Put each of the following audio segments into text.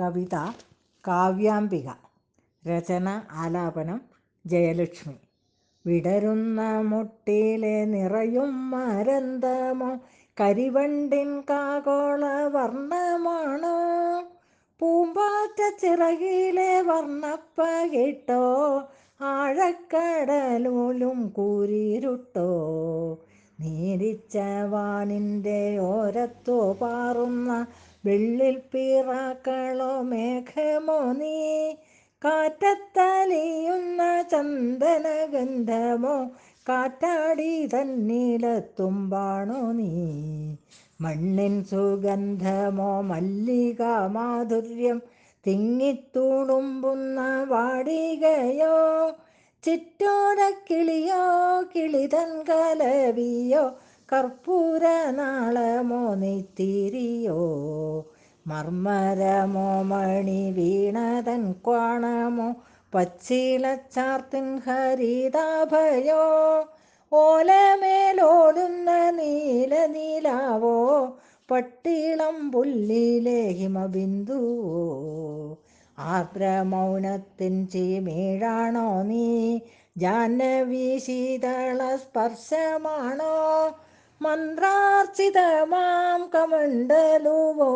കവിത കാവ്യാംബിക രചന ആലാപനം ജയലക്ഷ്മി. വിടരുന്ന മുട്ടിലെ നിറയും മരന്തമോ? കരിവണ്ടിൻ കാകോള വർണമാണോ? പൂമ്പാറ്റ ചിറകിലെ വർണപ്പകിട്ടോ ആഴക്കടലൂലും കൂരിരുട്ടോ? നീരിച്ച വാനിന്റെ ഓരത്തോ പാറുന്ന വെള്ളിൽ പീറാക്കളോ മേഘമോ നീ. കാറ്റത്തലിയുന്ന ചന്ദനഗന്ധമോ കാറ്റാടി തന്നിലെത്തുമ്പാണോ നീ. മണ്ണിൻ സുഗന്ധമോ മല്ലിക മാധുര്യം തിങ്ങിത്തുളുമ്പുന്ന വാടികയോ ചിറ്റോരക്കിളിയോ കിളിതൻ കലവിയോ കർപ്പൂര നാളമോ നെയ്ത്തിരിയോ? മർമരമോ മണി വീണതൻ ക്വാണമോ? പച്ചിലച്ചാർത്തിൻ ഹരിതാഭയോ? ഓലമേലോടുന്ന നീല നീലാവോ? പട്ടിളം പുല്ലിലെ ഹിമബിന്ദുവോ? ആർദ്രമൗനത്തിൻ ചീമീഴാണോ നീ? ജാനവി ശീതള സ്പർശമാണോ? മന്ത്രാർച്ചിതമാം കമണ്ടലുവോ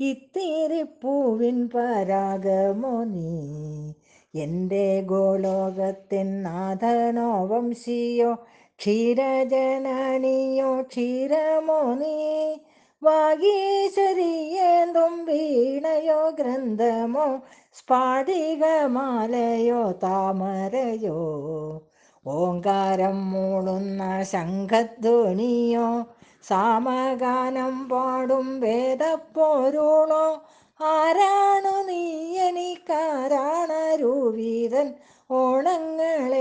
ഇത്തിരിപ്പൂവിൻ പരാഗമോ നീ? എന്റെ ഗോലോകത്തിൻ നാഥനോ വംശിയോ ക്ഷീരജനനിയോ ക്ഷീരമോ നീ? വാഗീശ്വരിയേന്തും വീണയോ ഗ്രന്ഥമോ? സ്ഫാടികമാലയോ താമരയോ? ഓങ്കാരം മൂളുന്ന ശംഖധ്വനിയോ? സാമഗാനം പാടും വേദപ്പോരുളോ ആരാണു നീ എനിക്കാരാണരൂവീരൻ ഓണങ്ങളേന്തുന്ന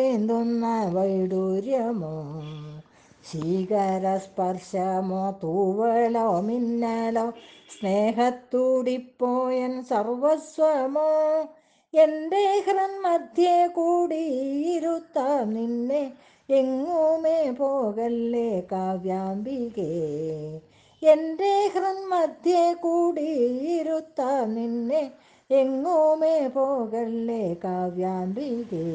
ശീകരസ്പർശമോ തൂവളോ മിന്നലോ സ്നേഹത്തൂടിപ്പോയൻ സർവസ്വമോ എന്റെ ഹൃന്മധ്യേ കൂടിയിരുത്താം നിന്നെ എങ്ങുമേ പോകല്ലേ കാവ്യാംബികേ. എന്റെ ഹൃന്മധ്യേ കൂടിയിരുത്താം നിന്നെ എങ്ങുമേ പോകല്ലേ കാവ്യാംബികേ.